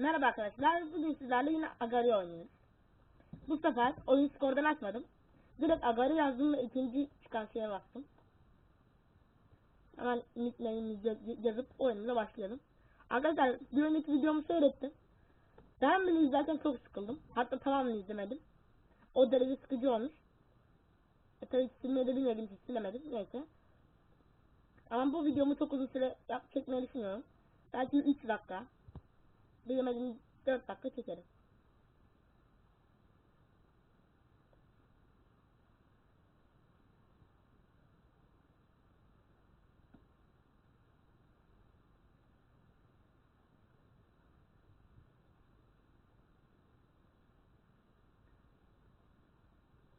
Merhaba arkadaşlar. Bugün sizlerle yine Agari oynuyoruz. Bu sefer oyun skordan açmadım. Direkt Agari yazdım ve ikinci çıkan şeye bastım. Hemen nickname'imizi yaz- yazıp oyunumuza başlayalım. Arkadaşlar bir önceki videomu seyrettim. Ben bile izlerken çok sıkıldım. Hatta tamamını izlemedim. O derece sıkıcı olmuş. E tabi silmeyi de bilmediğim için silemedim. Neyse. Ama bu videomu çok uzun süre yap çekmeyi düşünüyorum. Belki 3 dakika. Bilemedim 4 dakika çekerim.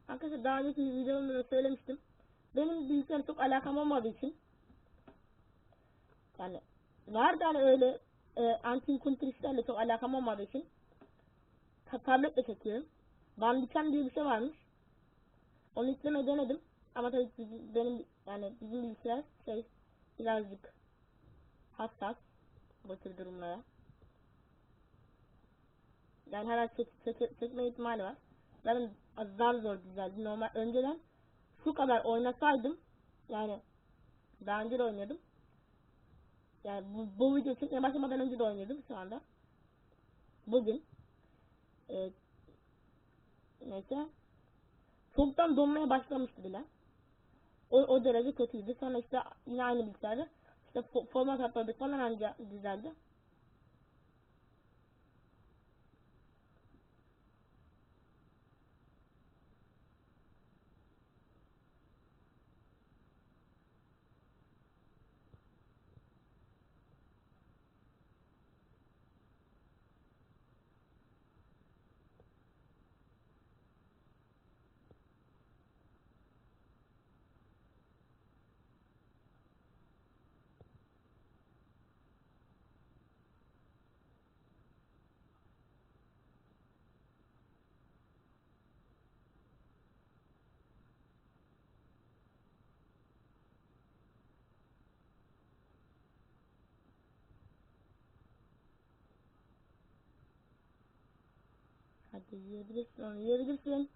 Arkadaşlar daha önceki videomda da söylemiştim. Benim bilgisayarla çok alakam olmadığı için yani hani öyle e, antin kuntrişlerle çok alakam olmadığı için ta tabletle çekiyorum. Bandicam diye bir şey varmış. Onu yüklemeyi denedim. Ama tabii benim yani bizim bilgisayar şey birazcık hassas bu tür durumlara. Yani her an çek, çek, çekme ihtimali var. Zaten zar zor düzeldi. Normal önceden şu kadar oynasaydım yani daha önce de oynuyordum. Yani bu, bu video çekmeye başlamadan önce de oynuyordum şu anda. Bugün e, neyse çoktan donmaya başlamıştı bile. O, o derece kötüydü. Sonra işte yine aynı bilgisayarda işte fo- format atladık falan anca düzeldi. Hadi yiyebilirsin onu yiyebilirsin.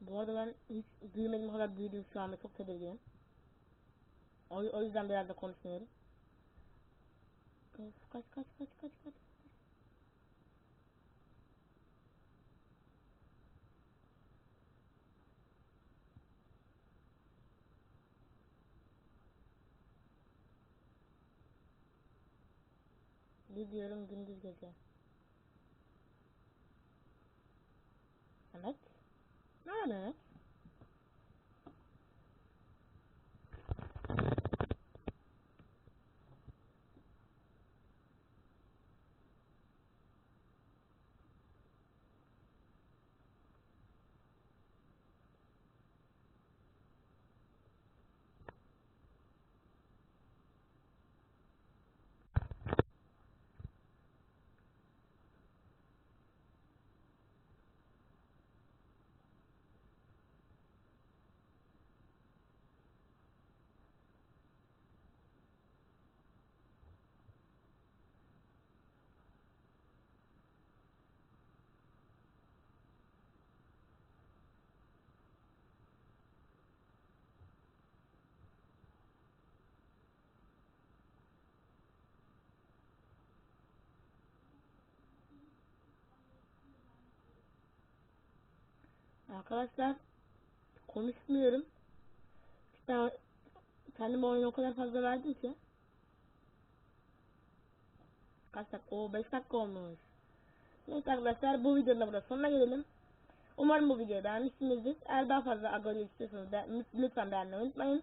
Bu arada ben hiç büyümediğim kadar büyüdüm şu anda çok tedirginim. O, o yüzden biraz da konuşmuyorum. Of, kaç kaç kaç kaç kaç. Gidiyorum gündüz gece. Evet. Arkadaşlar konuşmuyorum. Ben kendime oyunu o kadar fazla verdim ki. Kaç dakika? Oo 5 dakika olmuş. Neyse arkadaşlar bu videonun da burada sonuna gelelim. Umarım bu videoyu beğenmişsinizdir. Eğer daha fazla Agori istiyorsanız lütfen beğenmeyi unutmayın.